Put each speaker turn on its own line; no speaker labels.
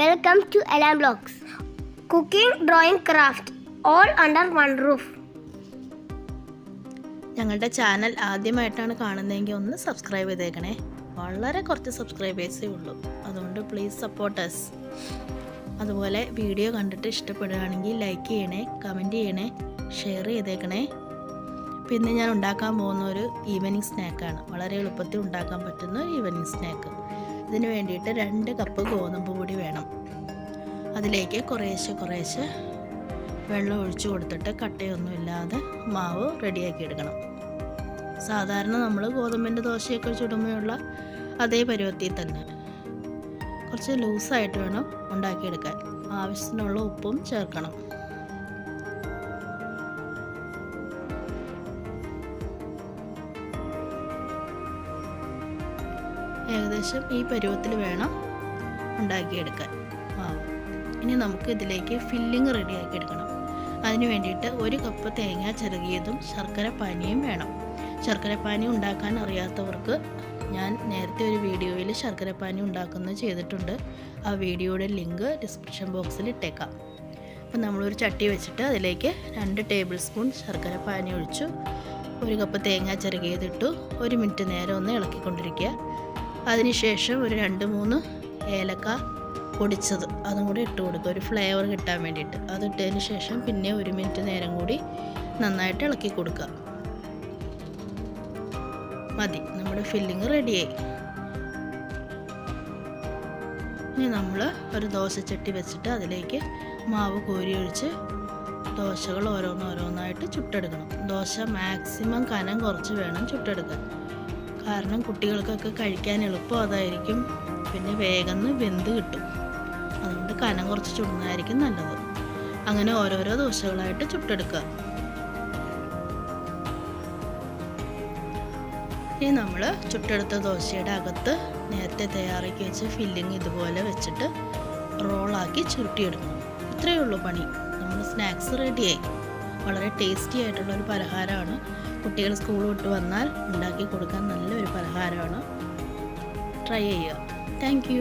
Welcome to Elam blogs cooking drawing craft all under one roof
ഞങ്ങളുടെ channel ആദ്യമായിട്ടാണ് കാണുന്നതെങ്കിൽ ഒന്ന് സബ്സ്ക്രൈബ് ചെയ്തേക്കണേ. വളരെ കുറച്ച് സബ്സ്ക്രൈബേഴ്സേ ഉള്ളൂ. അതുകൊണ്ട് പ്ലീസ് സപ്പോർട്ടേഴ്സ് അതുപോലെ വീഡിയോ കണ്ടിട്ട് ഇഷ്ടപ്പെടുകയാണെങ്കിൽ ലൈക്ക് ചെയ്യണേ കമന്റ് ചെയ്യണേ ഷെയർ ചെയ്തേക്കണേ. പിന്നെ ഞാൻ ഉണ്ടാക്കാൻ പോകുന്ന ഒരു ഈവനിങ് സ്നാക്കാണ് വളരെ എളുപ്പത്തിൽ ഉണ്ടാക്കാൻ പറ്റുന്ന ഒരു ഈവനിങ് സ്നാക്ക് ഇതിന് വേണ്ടിയിട്ട് രണ്ട് കപ്പ് ഗോതമ്പ് പൊടി വേണം. അതിലേക്ക് കുറേശ്ശെ കുറേശ്ശെ വെള്ളം ഒഴിച്ചു കൊടുത്തിട്ട് കട്ടയൊന്നുമില്ലാതെ മാവ് റെഡിയാക്കി എടുക്കണം. സാധാരണ നമ്മൾ ഗോതമ്പിന്റെ ദോശയൊക്കെ ചുടുമ്പോഴുള്ള അതേ പരുവത്തിൽ തന്നെ. കുറച്ച് ലൂസായിട്ട് വേണം ഉണ്ടാക്കിയെടുക്കാൻ. ആവശ്യത്തിനുള്ള ഉപ്പും ചേർക്കണം. ഏകദേശം ഈ പരുവത്തിൽ വേണം ഉണ്ടാക്കിയെടുക്കാൻ. മാവ് ഇനി നമുക്ക് ഇതിലേക്ക് ഫില്ലിങ് റെഡിയാക്കി എടുക്കണം. അതിന് വേണ്ടിയിട്ട് ഒരു കപ്പ് തേങ്ങ ചിറകിയതും ശർക്കര പാനിയും വേണം. ശർക്കര പാനി ഉണ്ടാക്കാൻ അറിയാത്തവർക്ക് ഞാൻ നേരത്തെ ഒരു വീഡിയോയിൽ ശർക്കര പാനി ഉണ്ടാക്കുന്നത് ചെയ്തിട്ടുണ്ട്. ആ വീഡിയോയുടെ ലിങ്ക് ഡിസ്ക്രിപ്ഷൻ ബോക്സിൽ ഇട്ടേക്കാം. അപ്പം നമ്മളൊരു ചട്ടി വെച്ചിട്ട് അതിലേക്ക് രണ്ട് ടേബിൾ സ്പൂൺ ശർക്കര പാനി ഒഴിച്ചു. ഒരു കപ്പ് തേങ്ങ ചിരകിയതിട്ടു ഒരു മിനിറ്റ് നേരം ഒന്ന് ഇളക്കിക്കൊണ്ടിരിക്കുക. അതിനുശേഷം ഒരു രണ്ട് മൂന്ന് ഏലക്ക പൊടിച്ചത്. അതും കൂടി ഇട്ട് കൊടുക്കുക ഒരു ഫ്ലേവർ കിട്ടാൻ വേണ്ടിയിട്ട്. അത് ഇട്ടതിന് ശേഷം പിന്നെ ഒരു മിനിറ്റ് നേരം കൂടി നന്നായിട്ട് ഇളക്കി കൊടുക്കുക. മതി. നമ്മുടെ ഫില്ലിങ് റെഡിയായി ഇനി നമ്മൾ ഒരു ദോശച്ചട്ടി വെച്ചിട്ട് അതിലേക്ക് മാവ് കോരി ഒഴിച്ച് ദോശകൾ ഓരോന്നോരോന്നായിട്ട് ചുട്ടെടുക്കണം. ദോശ മാക്സിമം കനം കുറച്ച് വേണം ചുട്ടെടുക്കാൻ. കാരണം കുട്ടികൾക്കൊക്കെ കഴിക്കാൻ എളുപ്പം അതായിരിക്കും. പിന്നെ വേഗം വെന്ത് കിട്ടും. അതുകൊണ്ട് കനം കുറച്ച് ചുടുന്നതായിരിക്കും നല്ലത്. അങ്ങനെ ഓരോരോ ദോശകളായിട്ട് ചുട്ടെടുക്കുക. ഇനി നമ്മൾ ചുട്ടെടുത്ത ദോശയുടെ അകത്ത് നേരത്തെ തയ്യാറാക്കി വെച്ച ഫില്ലിങ് ഇതുപോലെ വെച്ചിട്ട് റോളാക്കി ചുരുട്ടിയെടുക്കണം ഇത്രയേ ഉള്ളൂ പണി. നമ്മൾ സ്നാക്സ് റെഡിയായി വളരെ ടേസ്റ്റി ആയിട്ടുള്ള ഒരു പലഹാരമാണ്. കുട്ടികൾ സ്കൂൾ വിട്ട് വന്നാൽ ഉണ്ടാക്കി കൊടുക്കാൻ നല്ലൊരു പലഹാരമാണ്. ട്രൈ ചെയ്യുക. താങ്ക്